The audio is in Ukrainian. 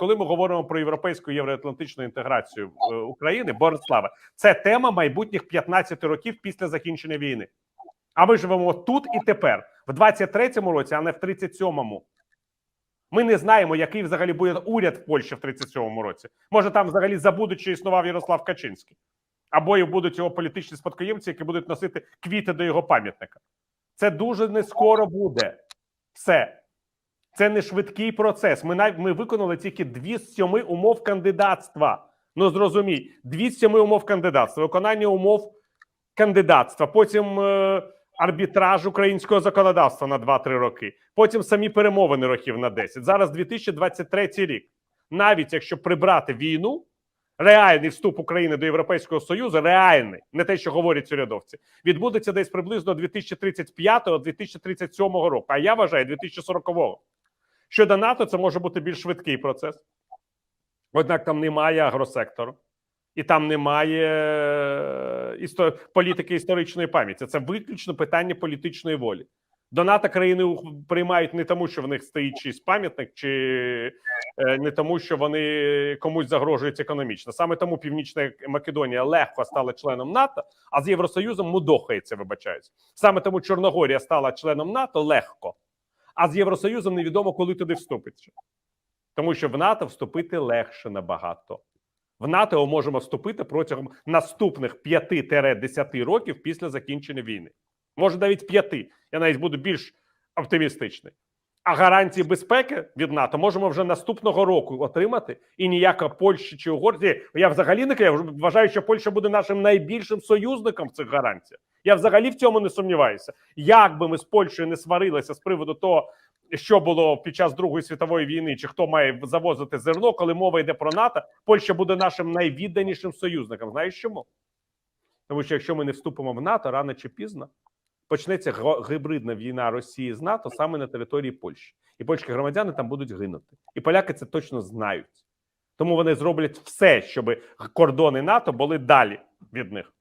коли ми говоримо про європейську євроатлантичну інтеграцію е, України, Бориславе, це тема майбутніх 15 років після закінчення війни. А ми живемо тут і тепер, в 23-му році, а не в 37-му. Ми не знаємо, який взагалі буде уряд в Польщі в 37-му році. Може, там взагалі забудуть, що існував Ярослав Качинський, або і будуть його політичні спадкоємці, які будуть носити квіти до його пам'ятника. Це дуже не скоро буде. Все. Це не швидкий процес. Ми нав... ми виконали тільки дві з сьоми умов кандидатства. Ну зрозумій, дві з сьоми умов кандидатства, виконання умов кандидатства, потім е... арбітраж українського законодавства на 2-3 роки, потім самі перемовини років на 10. Зараз 2023 рік. Навіть якщо прибрати війну, реальний вступ України до Європейського Союзу, реальний, не те, що говорять урядовці, відбудеться десь приблизно 2035-2037 року. А я вважаю 2040-го. Щодо НАТО, це може бути більш швидкий процес. Однак там немає агросектору, і там немає е, істо... політики історичної пам'яті. Це виключно питання політичної волі. До НАТО країни приймають не тому, що в них стоїть чийсь пам'ятник, чи е, не тому, що вони комусь загрожують економічно. Саме тому Північна Македонія легко стала членом НАТО, а з Євросоюзом мудохається, вибачаюсь. Саме тому Чорногорія стала членом НАТО легко, а з Євросоюзом невідомо, коли туди вступить. Тому що в НАТО вступити легше набагато. В НАТО можемо вступити протягом наступних 5-10 років після закінчення війни. Може, навіть 5. Я навіть буду більш оптимістичний. А гарантії безпеки від НАТО можемо вже наступного року отримати, і ніяка Польща чи Угорщина. Я взагалі не кажу, вважаю, що Польща буде нашим найбільшим союзником в цих гарантіях. Я взагалі в цьому не сумніваюся. Як би ми з Польщею не сварилися з приводу того, що було під час Другої світової війни, чи хто має завозити зерно, коли мова йде про НАТО, Польща буде нашим найвідданішим союзником. Знаєш чому? Тому що якщо ми не вступимо в НАТО рано чи пізно, почнеться гібридна війна Росії з НАТО саме на території Польщі, і польські громадяни там будуть гинути. І поляки це точно знають. Тому вони зроблять все, щоб кордони НАТО були далі від них.